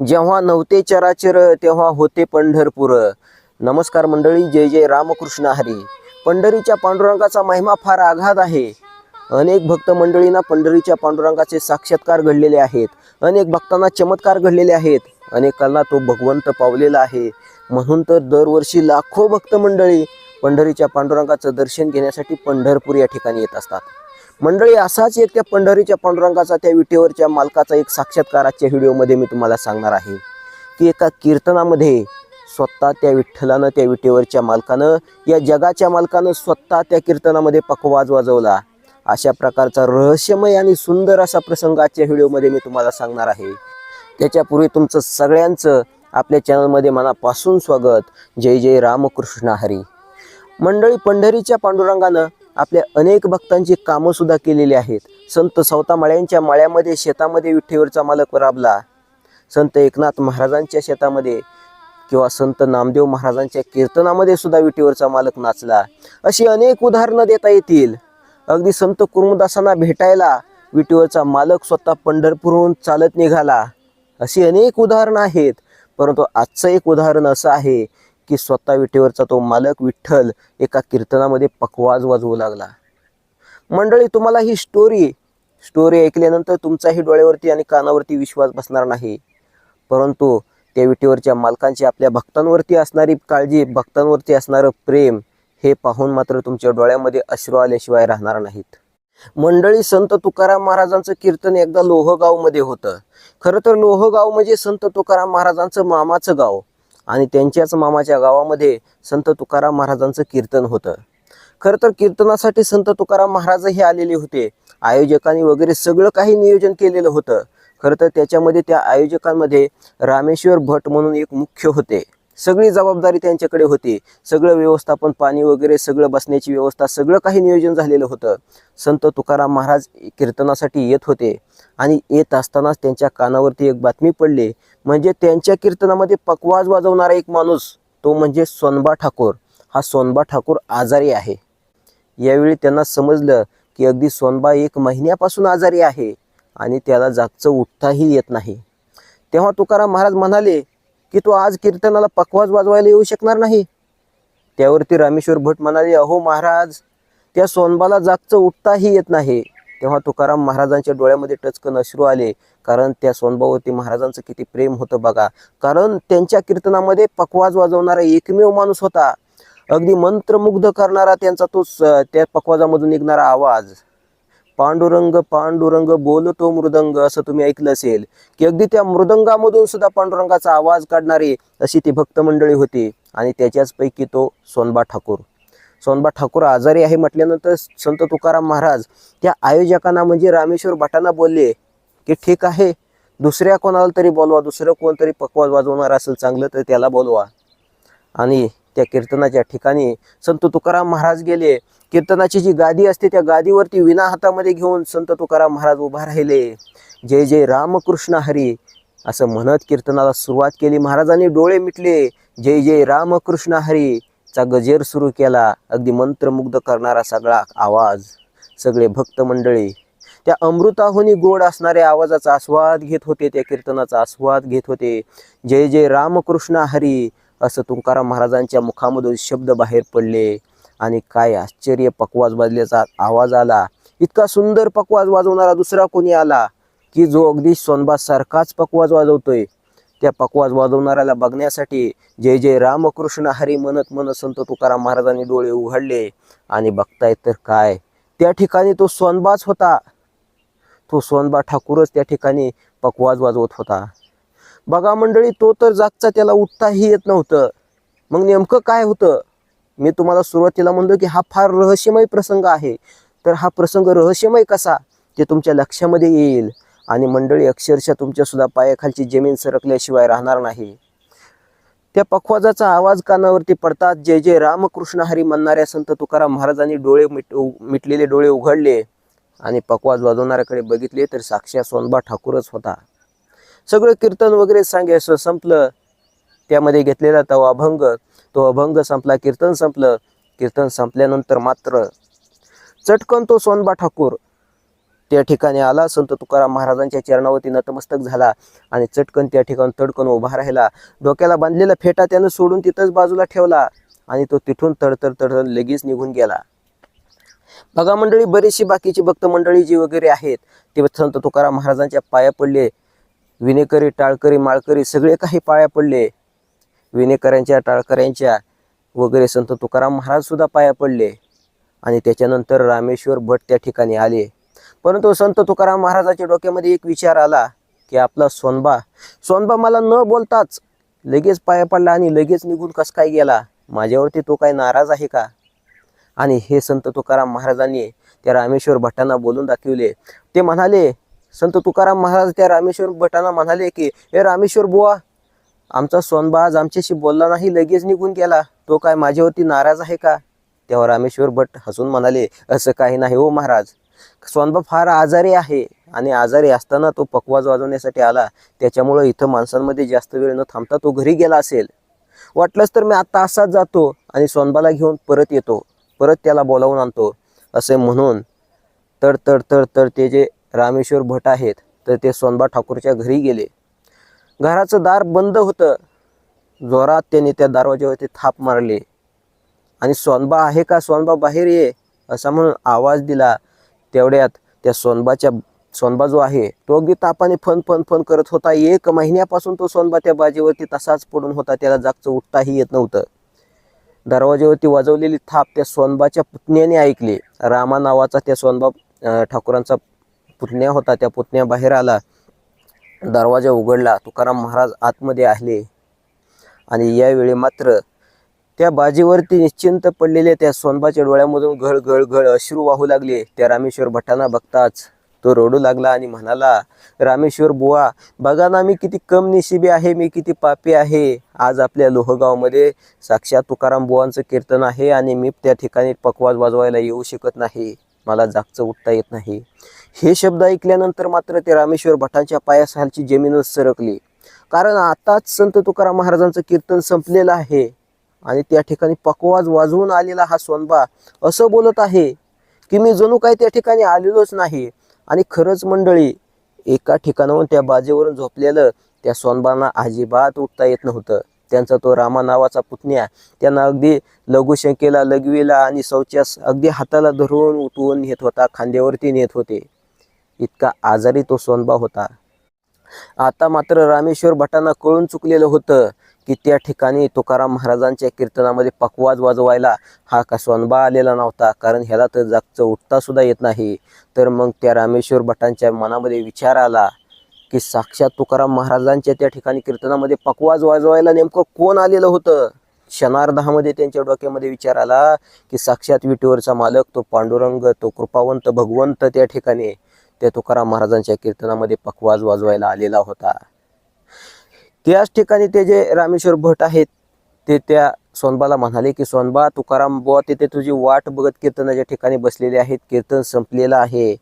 जेव्हा नव्हते चराचर तेव्हा होते पंढरपूर. नमस्कार मंडळी जय जय रामकृष्ण हरी. पंढरीच्या पांडुरंगाचा महिमा फार आघात आहे. अनेक भक्त मंडळींना पंढरीच्या पांडुरंगाचे साक्षात्कार घडलेले आहेत. अनेक भक्तांना चमत्कार घडलेले आहेत. अनेकांना तो भगवंत पावलेला आहे. म्हणून तर दरवर्षी लाखो भक्त मंडळी पंढरीच्या पांडुरंगाचं दर्शन घेण्यासाठी पंढरपूर या ठिकाणी येत असतात. मंडळी असाच एक त्या पंढरीच्या पांडुरंगाचा त्या विटेवरच्या मालकाचा एक साक्षात्काराच्या व्हिडिओमध्ये मी तुम्हाला सांगणार आहे. की एका कीर्तनामध्ये स्वतः त्या विठ्ठलानं त्या विटेवरच्या मालकानं या जगाच्या मालकानं स्वतः त्या कीर्तनामध्ये पकवाज वाजवला. अशा प्रकारचा रहस्यमय आणि सुंदर असा प्रसंग आजच्या व्हिडिओमध्ये मी तुम्हाला सांगणार आहे. त्याच्यापूर्वी तुमचं सगळ्यांचं आपल्या चॅनलमध्ये मनापासून स्वागत. जय जय रामकृष्ण हरी. मंडळी पंढरीच्या पांडुरंगानं आपल्या अनेक भक्तांची कामंसुद्धा केलेली आहेत. संत सवतामाळ्यांच्या माळ्यामध्ये शेतामध्ये विठ्ठेवरचा मालक राबला. संत एकनाथ महाराजांच्या शेतामध्ये किंवा संत नामदेव महाराजांच्या कीर्तनामध्ये सुद्धा विठीवरचा मालक नाचला. अशी अनेक उदाहरणं देता येतील. अगदी संत कुर्मदासांना भेटायला विटीवरचा मालक स्वतः पंढरपूरहून चालत निघाला. अशी अनेक उदाहरणं आहेत. परंतु आजचं एक उदाहरण असं आहे की स्वतः विठेवरचा तो मालक विठ्ठल एका कीर्तनामध्ये पकवाज वाजवू लागला. मंडळी तुम्हाला ही स्टोरी स्टोरी ऐकल्यानंतर तुमचाही डोळ्यावरती आणि कानावरती विश्वास बसणार नाही. परंतु त्या विटेवरच्या मालकांची आपल्या भक्तांवरती असणारी काळजी भक्तांवरती असणारं प्रेम हे पाहून मात्र तुमच्या डोळ्यामध्ये अश्रू आल्याशिवाय राहणार नाहीत. मंडळी संत तुकाराम महाराजांचं कीर्तन एकदा लोहगावमध्ये होतं. खरं तर लोहगाव म्हणजे संत तुकाराम महाराजांचं मामाचं गाव. आणि त्यांच्याच मामाच्या गावामध्ये संत तुकाराम महाराजांचं कीर्तन होतं. खरं तर कीर्तनासाठी संत तुकाराम महाराजही आलेले होते. आयोजकांनी वगैरे सगळं काही नियोजन केलेलं होतं. खरं तर त्याच्यामध्ये त्या आयोजकांमध्ये रामेश्वर भट म्हणून एक मुख्य होते. सगळी जबाबदारी त्यांच्याकडे होती. सगळं व्यवस्थापन पाणी वगैरे सगळं बसण्याची व्यवस्था सगळं काही नियोजन झालेलं होतं. संत तुकाराम महाराज कीर्तनासाठी येत होते. आणि येत असतानाच त्यांच्या कानावरती एक बातमी पडली. म्हणजे त्यांच्या कीर्तनामध्ये पकवाज वाजवणारा एक माणूस तो म्हणजे सोनबा ठाकूर. हा सोनबा ठाकूर आजारी आहे. यावेळी त्यांना समजलं की अगदी सोनबा एक महिन्यापासून आजारी आहे आणि त्याला जागचं उठताही येत नाही. तेव्हा तुकाराम महाराज म्हणाले की तो आज कीर्तनाला पकवाज वाजवायला येऊ शकणार नाही. त्यावरती रामेश्वर भट म्हणाले अहो महाराज त्या सोनबाला जागचं उठताही येत नाही. तेव्हा तुकाराम महाराजांच्या डोळ्यामध्ये टचकन अश्रू आले. कारण त्या सोनबावती महाराजांचं किती प्रेम होतं बघा. कारण त्यांच्या कीर्तनामध्ये पकवाज वाजवणारा एकमेव माणूस होता. अगदी मंत्रमुग्ध करणारा त्यांचा तो त्या पकवाजामधून निघणारा आवाज. पांडुरंग पांडुरंग बोलतो मृदंग असं तुम्ही ऐकलं असेल. की अगदी त्या मृदंगामधून सुद्धा पांडुरंगाचा आवाज काढणारी अशी ती भक्त मंडळी होती. आणि त्याच्याच पैकी तो सोनबा ठाकूर. सोनबा ठाकूर आजारी आहे म्हटल्यानंतर संत तुकाराम महाराज त्या आयोजकांना म्हणजे रामेश्वर भटांना बोलले की ठीक आहे दुसऱ्या कोणाला तरी बोलवा दुसरं कोणतरी पकवाज वाजवणार असेल चांगलं तर त्याला बोलवा. आणि त्या कीर्तनाच्या ठिकाणी संत तुकाराम महाराज गेले. कीर्तनाची जी गादी असते त्या गादीवरती विना हातामध्ये घेऊन संत तुकाराम महाराज उभा राहिले. जय जय रामकृष्ण हरी असं म्हणत कीर्तनाला सुरुवात केली. महाराजांनी डोळे मिटले. जय जय रामकृष्ण हरी. चा गजेर सुरू केला. अगदी मंत्रमुग्ध करणारा सगळा आवाज सगळे भक्त मंडळी त्या अमृताहुनी गोड असणाऱ्या आवाजाचा आस्वाद घेत होते त्या कीर्तनाचा आस्वाद घेत होते. जय जय रामकृष्ण हरी असं तुकाराम महाराजांच्या मुखामधून शब्द बाहेर पडले आणि काय आश्चर्य पकवाज वाजल्याचा आवाज आला. इतका सुंदर पकवाज वाजवणारा दुसरा कोणी आला की जो अगदी सोनबासारखाच पकवाज वाजवतोय. त्या पकवाज वाजवणाऱ्याला बघण्यासाठी जय जय रामकृष्ण हरी म्हणत म्हणत संत तुकाराम महाराजांनी डोळे उघडले. आणि बघतायत तर काय? त्या ठिकाणी तो सोनबाच होता. तो सोनबा ठाकूरच त्या ठिकाणी पकवाज वाजवत होता. बघा मंडळी तो तर जागचा त्याला उठताही येत नव्हतं. मग नेमकं काय होतं? मी तुम्हाला सुरुवातीला म्हणलो की हा फार रहस्यमय प्रसंग आहे. तर हा प्रसंग रहस्यमय कसा? ते तुमच्या लक्षामध्ये येईल. आणि मंडळी अक्षरशः तुमच्यासुद्धा पायाखालची जमीन सरकल्याशिवाय राहणार नाही. त्या पखवाजाचा आवाज कानावरती पडतात जे जे रामकृष्ण हरी म्हणणाऱ्या संत तुकाराम महाराजांनी डोळे मिट उ- मिटलेले डोळे उघडले आणि पखवाज वाजवणाऱ्याकडे बघितले तर साक्षात सोनबा ठाकूरच होता. सगळं कीर्तन वगैरे सांगायचं संपलं. त्यामध्ये घेतलेला तो अभंग तो अभंग संपला कीर्तन संपलं. कीर्तन संपल्यानंतर मात्र चटकन तो सोनबा ठाकूर त्या ठिकाणी आला. संत तुकाराम महाराजांच्या चरणावरती नतमस्तक झाला आणि चटकन त्या ठिकाणी तडकन उभा राहिला. डोक्याला बांधलेला फेटा त्यानं सोडून तिथंच बाजूला ठेवला आणि तो तिथून तडतड तडतड लगेच निघून गेला. बघा मंडळी बरीचशी बाकीची भक्त मंडळी जी वगैरे आहेत ते संत तुकाराम महाराजांच्या पाया पडले. विनेकरी टाळकरी माळकरी सगळे काही पाया पडले. विनेकऱ्यांच्या टाळकऱ्यांच्या वगैरे संत तुकाराम महाराज सुद्धा पाया पडले. आणि त्याच्यानंतर रामेश्वर भट त्या ठिकाणी आले. परंतु संत तुकाराम महाराजाच्या डोक्यामध्ये एक विचार आला की आपला सोनबा सोनबा मला न बोलताच लगेच पाया पडला आणि लगेच निघून कस काय गेला? माझ्यावरती तो काय नाराज आहे का? आणि हे संत तुकाराम महाराजांनी त्या रामेश्वर भटांना बोलून दाखवले. ते म्हणाले संत तुकाराम महाराज त्या रामेश्वर भटांना म्हणाले की हे रामेश्वर बुवा आमचा सोनबा आज आमच्याशी बोलला नाही लगेच निघून गेला. तो काय माझ्यावरती नाराज आहे का? तेव्हा रामेश्वर भट हसून म्हणाले असं काही नाही हो महाराज. स्वानबा फार आजारी आहे आणि आजारी असताना तो पकवाज वाजवण्यासाठी आला त्याच्यामुळं इथं माणसांमध्ये जास्त वेळ न थांबता तो घरी गेला असेल. वाटलंच तर मी आत्ता असाच जातो आणि स्वानबाला घेऊन परत येतो परत त्याला बोलावून आणतो असे म्हणून तर तर तर तर ते जे रामेश्वर भट आहेत तर ते सोनबा ठाकूरच्या घरी गेले. घराचं दार बंद होतं. जोरात त्याने त्या दरवाज्यावरती थाप मारले. आणि सोनबा आहे का? सोनबा बाहेर ये असा म्हणून आवाज दिला. तेवढ्यात त्या सोनबाच्या सोनबा जो आहे तो अगदी तापाने फन फन फन करत होता. एक महिन्यापासून तो सोनबा त्या बाजेवरती तसाच पडून होता. त्याला जागचं उठताही येत नव्हतं. दरवाजेवरती वाजवलेली थाप त्या सोनबाच्या पुतण्याने ऐकली. रामा नावाचा त्या सोनबा ठाकूरांचा पुतण्या होता. त्या पुतण्या बाहेर आला. दरवाजा उघडला. तुकाराम महाराज आतमध्ये आले. आणि यावेळी मात्र त्या बाजीवरती निश्चिंत पडलेल्या त्या सोनबाच्या डोळ्यामधून घळ घळ घळ अश्रू वाहू लागले. त्या रामेश्वर भटांना बघताच तो रडू लागला आणि म्हणाला रामेश्वर बुवा बघा ना मी किती कम निशिबी आहे मी किती पापी आहे. आज आपल्या लोहगावमध्ये साक्षात तुकाराम बुवांचं कीर्तन आहे आणि मी त्या ठिकाणी पकवाज वाजवायला येऊ शकत नाही. मला जागचं उठता येत नाही. हे शब्द ऐकल्यानंतर मात्र ते रामेश्वर भटांच्या पायासालची जमीनच सरकली. कारण आताच संत तुकाराम महाराजांचं कीर्तन संपलेलं आहे. आणि त्या ठिकाणी पकवाज वाजवून आलेला हा सोनबा असं बोलत आहे की मी जणू काही त्या ठिकाणी आलेलोच नाही. आणि खरंच मंडळी एका ठिकाणाहून त्या बाजेवरून झोपलेलं त्या सोनबांना अजिबात उठता येत नव्हतं. त्यांचा तो रामा नावाचा पुतण्या त्यांना अगदी लघुशंकेला लघवीला आणि शौचास अगदी हाताला धरून उठवून नेत होता खांद्यावरती नेत होते. इतका आजारी तो सोनबा होता. आता मात्र रामेश्वर भटांना कळून चुकलेलं होतं की त्या ठिकाणी तुकाराम महाराजांच्या कीर्तनामध्ये पकवाज वाजवायला हा का आलेला नव्हता. कारण ह्याला तर जागचं उठतासुद्धा येत नाही. तर मग त्या रामेश्वर भटांच्या मनामध्ये विचार आला की साक्षात तुकाराम महाराजांच्या त्या ठिकाणी कीर्तनामध्ये पकवाज वाजवायला नेमकं कोण आलेलं होतं? क्षणार्धामध्ये त्यांच्या डोक्यामध्ये विचार आला की साक्षात विटीवरचा मालक तो पांडुरंग तो कृपावंत भगवंत त्या ठिकाणी त्या तुकाराम महाराजांच्या कीर्तनामध्ये पकवाज वाजवायला आलेला होता. त्याच ठिकाणी ते जे रामेश्वर भट आहेत ते त्या सोनबाला म्हणाले की सोनबा तुकाराम बुवा तिथे तुझी वाट बघत कीर्तनाच्या ठिकाणी बसलेले आहेत. कीर्तन संपलेलं आहे.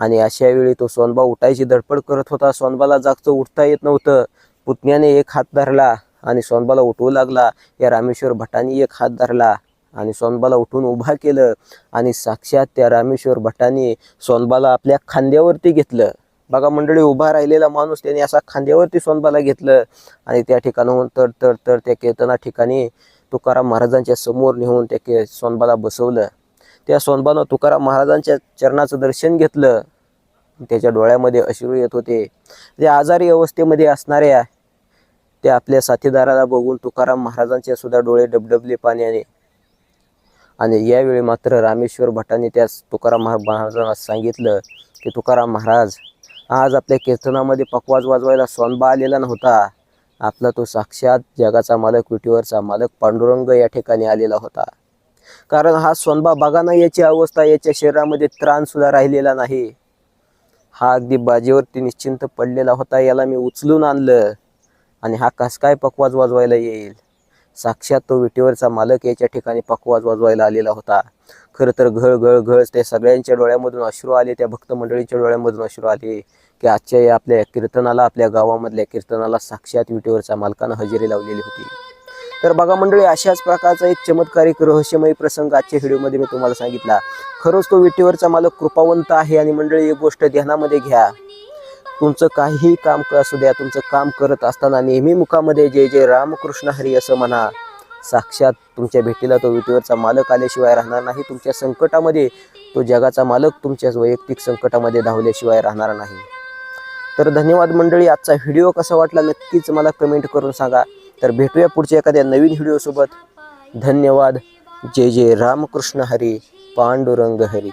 आणि अशा वेळी तो सोनबा उठायची धडपड करत होता. सोनबाला जागचं उठता येत नव्हतं. पुतण्याने एक हात धरला आणि सोनबाला उठवू लागला. या रामेश्वर भटांनी एक हात धरला आणि सोनबाला उठून उभा केलं आणि साक्षात त्या रामेश्वर भटानी सोनबाला आपल्या खांद्यावरती घेतलं. बघा मंडळी उभा राहिलेला माणूस त्याने असा खांद्यावरती सोनबाला घेतलं आणि त्या ठिकाणाहून तर तर तर त्या केतना ठिकाणी तुकाराम महाराजांच्या समोर नेऊन त्या के सोनबाला बसवलं. त्या सोनबानं तुकाराम महाराजांच्या चरणाचं दर्शन घेतलं. त्याच्या डोळ्यामध्ये अश्रू येत होते. त्या आजारी अवस्थेमध्ये असणाऱ्या त्या आपल्या साथीदाराला बघून तुकाराम महाराजांचे सुद्धा डोळे डबडबले पाण्याने. आणि यावेळी मात्र रामेश्वर भटाने त्या तुकाराम महा- महाराजांना सांगितलं की तुकाराम महाराज आज आपल्या कीर्तनामध्ये पकवाज वाजवायला सोनबा आलेला नव्हता. आपला तो साक्षात जगाचा मालक विटीवरचा मालक पांडुरंग या ठिकाणी आलेला होता. कारण हा सोनबा बघा ना याची अवस्था याच्या शरीरामध्ये त्राण सुद्धा राहिलेला नाही. हा अगदी बाजेवरती निश्चिंत पडलेला होता याला मी उचलून आणलं. आणि हा कस काय पकवाज वाजवायला येईल? साक्षात तो विटेवरचा मालक याच्या ठिकाणी पकवाज वाजवायला आलेला होता. खरं तर घळ घळ घळ त्या सगळ्यांच्या डोळ्यामधून अश्रू आले त्या भक्त मंडळीच्या डोळ्यामधून अश्रू आले की आजच्या या आपल्या कीर्तनाला आपल्या गावामधल्या कीर्तनाला साक्षात विटेवरच्या मालकानं हजेरी लावलेली होती. तर बघा मंडळी अशाच प्रकारचा एक चमत्कारिक रहस्यमयी प्रसंग आजच्या व्हिडिओमध्ये मी तुम्हाला सांगितला. खरंच तो विटेवरचा मालक कृपावंत आहे आणि मंडळी एक गोष्ट ध्यानामध्ये घ्या. तुमचं काहीही काम क- असू द्या तुमचं काम करत असताना नेहमी मुखामध्ये जे जे रामकृष्ण हरी असं म्हणा. साक्षात तुमच्या भेटीला तो विटीवरचा मालक आल्याशिवाय राहणार नाही. तुमच्या संकटामध्ये तो जगाचा मालक तुमच्या वैयक्तिक संकटामध्ये धावल्याशिवाय राहणार नाही. तर धन्यवाद मंडळी आजचा व्हिडिओ कसा वाटला नक्कीच मला कमेंट करून सांगा. तर भेटूया पुढच्या एखाद्या नवीन व्हिडिओसोबत. धन्यवाद. जय जय रामकृष्ण हरी. पांडुरंग हरी.